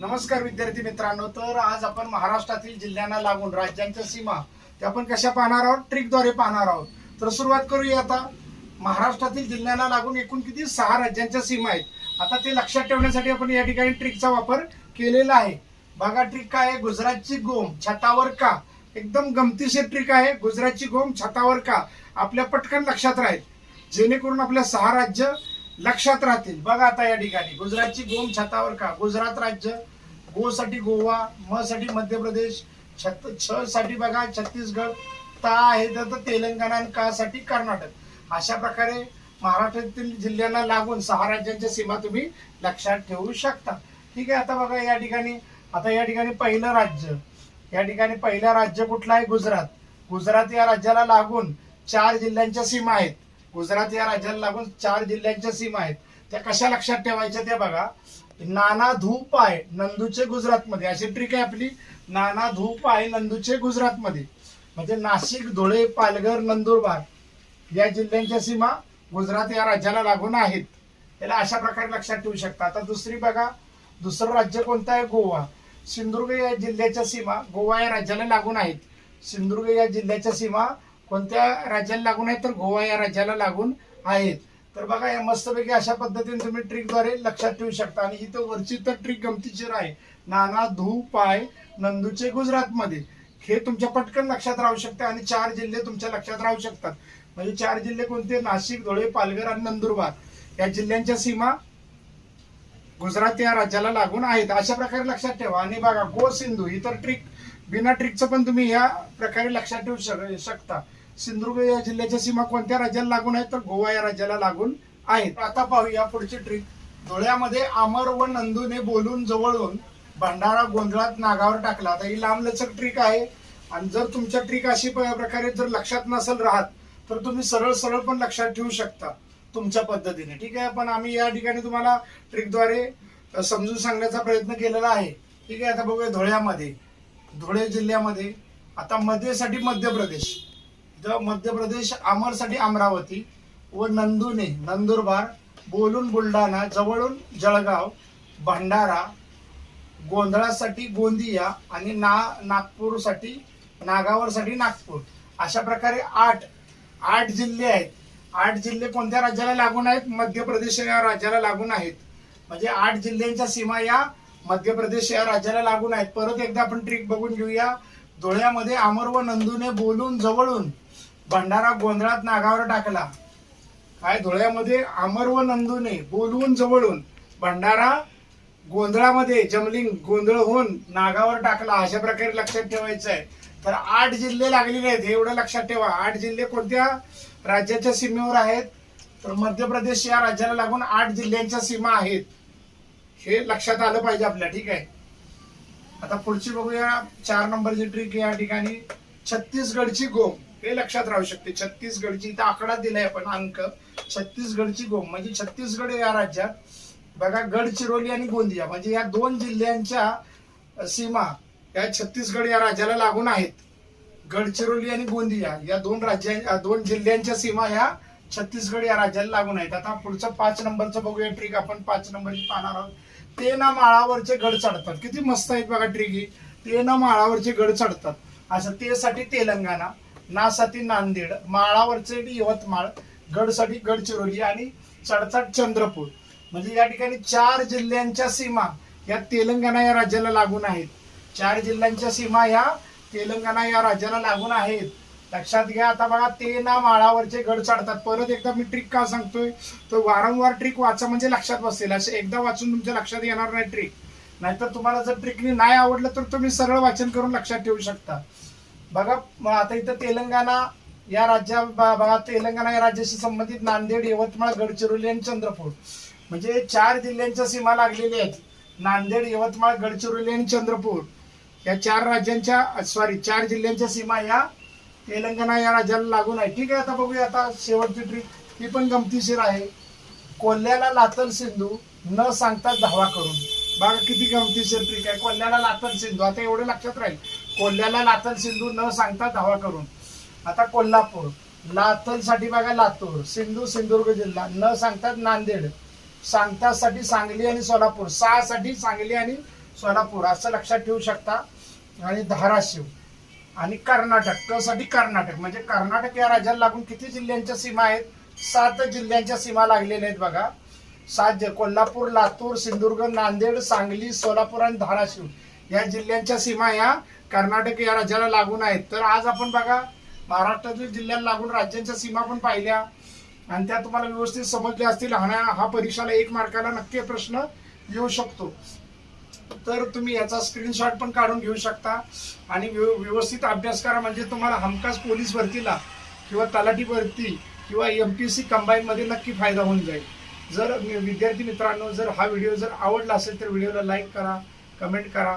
नमस्कार विद्यार्थी मित्रांनो तर आज आपण महाराष्ट्रातील जिल्ह्यांना लागून राज्यांच्या सीमा त्या आपण कशा पाहणार आहोत? ट्रिकद्वारे पाहणार आहोत. तर सुरुवात करूया आता. महाराष्ट्रातील जिल्ह्यांना लागून एकूण किती? सहा राज्यांच्या सीमा आहेत. आता ते लक्षात ठेवण्यासाठी आपण या ठिकाणी ट्रिकचा वापर केलेला आहे. बघा ट्रिक काय आहे? गुजरातची गोम छतावर का? एकदम गमतीशीर ट्रिक आहे. गुजरातची गोम छतावर का? आपल्या पटकन लक्षात राहील. जेणेकरून आपल्या सहा राज्य लक्षात राहतील. बघा आता या ठिकाणी. गुजरातची गोम छतावर का? गुजरात राज्य गो साठी गोवा म साठी मध्य प्रदेश छत छ साठी बघा छत्तीसगड ता आहे तर तेलंगणा आणि का साठी कर्नाटक. अशा प्रकारे महाराष्ट्रातील जिल्ह्यांना लागून सहा राज्यांच्या सीमा तुम्ही लक्षात ठेवू शकता. ठीक आहे आता बघा या ठिकाणी. आता या ठिकाणी पहिलं राज्य. या ठिकाणी पहिलं राज्य कुठलं आहे? गुजरात. गुजरात या राज्याला लागून चार जिल्ह्यांच्या सीमा आहेत. गुजरात या राज्याला लागून चार जिल्ह्यांच्या सीमा आहेत. त्या कशा लक्षात ठेवायच्या त्या बघा. नाना धूप आहे नंदूचे गुजरातमध्ये. अशी ट्रिक आहे आपली. नाना धूप आहे नंदूचे गुजरातमध्ये. म्हणजे नाशिक धुळे पालघर नंदुरबार या जिल्ह्यांच्या सीमा गुजरात या राज्याला लागून आहेत. याला अशा प्रकारे लक्षात ठेवू शकता. आता दुसरी बघा. दुसरं राज्य कोणतं आहे? गोवा. सिंधुदुर्ग या जिल्ह्याच्या सीमा गोवा या राज्याला लागून आहेत. सिंधुदुर्ग या जिल्ह्याच्या सीमा कोणत्या राज्याला लागून आहेत तर गोवा या राज्याला लागून आहेत. तर बघा या मस्तपैकी अशा पद्धतीने तुम्ही ट्रिकद्वारे लक्षात ठेवू शकता. आणि इथं वरची तर ट्रिक गमतीशीर आहे नाना धू पाय नंदूचे गुजरातमध्ये. हे तुमच्या पटकन लक्षात राहू शकते आणि चार जिल्हे तुमच्या लक्षात राहू शकतात. म्हणजे चार जिल्हे कोणते? नाशिक धुळे पालघर आणि नंदुरबार. या जिल्ह्यांच्या सीमा गुजरात या राज्याला लागून आहेत. अशा प्रकारे लक्षात ठेवा. आणि बघा गो सिंधू ही तर ट्रिक बिना ट्रिकचं पण तुम्ही या प्रकारे लक्षात ठेवू शक- शकता. सिंधुदुर्ग या जिल्ह्याच्या सीमा कोणत्या राज्याला लागून आहेत तर गोवा या राज्याला लागून आहेत. आता पाहूया पुढची ट्रिक धुळ्यामध्ये अमर व नंदूने बोलून जवळून भंडारा गोंधळात नागावर टाकला. आता ही लांबलचक ट्रिक आहे. आणि जर तुमच्या ट्रिक अशी प- प्रकारे जर लक्षात नसेल राहत तर तुम्ही सरळ सरळ पण लक्षात ठेवू शकता तुमच्या पद्धतीने. ठीक आहे? पण आम्ही या ठिकाणी तुम्हाला ट्रिकद्वारे समजून सांगण्याचा प्रयत्न केलेला आहे. ठीक आहे? आता बघूया धुळ्यामध्ये. धुळे जिल्ह्यामध्ये आता मध्येसाठी मध्य प्रदेश. इथं मध्य प्रदेश अमरसाठी अमरावती व नंदुने नंदुरबार बोलून बुलढाणा जवळून जळगाव भंडारा गोंधळासाठी गोंदिया आणि ना नागपूरसाठी नागावरसाठी नागपूर. अशा प्रकारे आठ आठ जिल्हे आहेत. आठ जिल्हे कोणत्या राज्याला लागून आहेत? मध्य प्रदेश या राज्याला लागून आहेत. म्हणजे आठ जिल्ह्यांच्या सीमा या मध्य प्रदेश या राज्याला लागून आहेत. परत एकदा आपण ट्रिक बघून घेऊया. धुळ्यामध्ये अमर व नंदूने बोलून जवळून भंडारा गोंधळात नागावर टाकला. काय धुळ्यामध्ये अमर व नंदूने बोलवून जवळून भंडारा गोंधळामध्ये जमलिंग गोंधळ होऊन नागावर टाकला. अशा प्रकारे लक्षात ठेवायचं आहे. तर आठ जिल्हे लागलेले आहेत. हे एवढं लक्षात ठेवा. आठ जिल्हे कोणत्या राज्याच्या सीमेवर आहेत? तर मध्य प्रदेश या राज्याला लागून आठ जिल्ह्यांच्या सीमा आहेत. हे लक्षात आलं पाहिजे आपल्या ठीक आहे? आता पुढची बघूया. चार नंबरची ट्रिक या ठिकाणी. छत्तीसगडची गोम. हे लक्षात राहू शकते. छत्तीसगडची इथं आकडा दिलाय आपण अंक. छत्तीसगडची गोम म्हणजे छत्तीसगड या राज्यात बघा गडचिरोली आणि गोंदिया म्हणजे या दोन जिल्ह्यांच्या सीमा या छत्तीसगड या राज्याला लागून आहेत. गडचिरोली आणि गोंदिया या दोन राज्या दोन जिल्ह्यांच्या सीमा ह्या छत्तीसगड या राज्याला लागून आहेत. आता पुढचं पाच नंबरचं बघूया ट्रिक. आपण पाच नंबरची पाहणार आहोत. ते ना माळावरचे गड चढतात. किती मस्त आहेत बघा ट्रिक ही. ते ना माळावरचे गड चढतात. असं ते साठी तेलंगणा नासाठी नांदेड माळावरचे यवतमाळ गडसाठी गडचिरोली आणि चढतात चंद्रपूर. म्हणजे या ठिकाणी चार जिल्ह्यांच्या सीमा या तेलंगणा या राज्याला लागून आहेत. चार जिल्ह्यांच्या सीमा ह्या तेलंगणा या राज्याला लागून आहेत. लक्षात घ्या आता बघा ते ना माळावरचे गड चढतात. परत एकदा मी ट्रिक का सांगतोय? तर वारंवार ट्रिक वाचा म्हणजे लक्षात बसेल. असे एकदा वाचून तुमच्या लक्षात येणार नाही ट्रिक. नाहीतर तुम्हाला जर ट्रिकने नाही आवडलं तर तुम्ही सरळ वाचन करून लक्षात ठेवू शकता. बघा आता इथं तेलंगणा या राज्या बघा तेलंगणा या राज्याशी संबंधित नांदेड यवतमाळ गडचिरोली आणि चंद्रपूर. म्हणजे चार जिल्ह्यांच्या सीमा लागलेल्या आहेत. नांदेड यवतमाळ गडचिरोली आणि चंद्रपूर. या चार राज्यांच्या सॉरी चार जिल्ह्यांच्या सीमा या तेलंगणा या राज्याला लागून आहे ठीक आहे आता बघूया आता शेवटची ट्रिप. ही पण गमतीशीर आहे. कोल्ह्याला लातल सिंधू न सांगता धावा करून. बघा किती गमतीशीर ट्रिक आहे. कोल्ह्याला लातल सिंधू. आता एवढं लक्षात राहील. कोल्ह्याला लातल सिंधू न सांगता धावा करून. आता कोल्हापूर. लातलसाठी बघा लातूर सिंधू सिंधुदुर्ग जिल्हा. न सांगतात नांदेड. सांगतासाठी सांगली आणि सोलापूर. सहासाठी सांगली आणि सोलापूर. असं लक्षात ठेवू शकता. आणि धाराशिव. आणि कर्नाटक. क साठी कर्नाटक? म्हणजे कर्नाटक या राज्याला लागून किती जिल्ह्यांच्या सीमा आहेत? सात जिल्ह्यांच्या सीमा लागलेल्या आहेत बघा. सात जे कोल्हापूर लातूर सिंधुदुर्ग नांदेड सांगली सोलापूर आणि धाराशिव या जिल्ह्यांच्या सीमा या कर्नाटक या राज्याला लागून आहेत. तर आज आपण बघा महाराष्ट्रातील जिल्ह्याला लागून राज्यांच्या सीमा पण पाहिल्या. आणि त्या तुम्हाला व्यवस्थित समजल्या असतील. हा हा परीक्षाला एक मार्काला नक्की प्रश्न येऊ शकतो. तर तुम्ही याचा स्क्रीनशॉट पण काढून घेऊ शकता. आणि व्यव- व्यवस्थित अभ्यास करा. म्हणजे तुम्हाला हमखास पोलीस भरतीला किंवा तलाठी भरती किंवा एम पी सी कंबाईनमध्ये नक्की फायदा होऊन जाईल. जर विद्यार्थी मित्रांनो जर हा व्हिडिओ जर आवडला असेल तर व्हिडिओला लाईक करा कमेंट करा.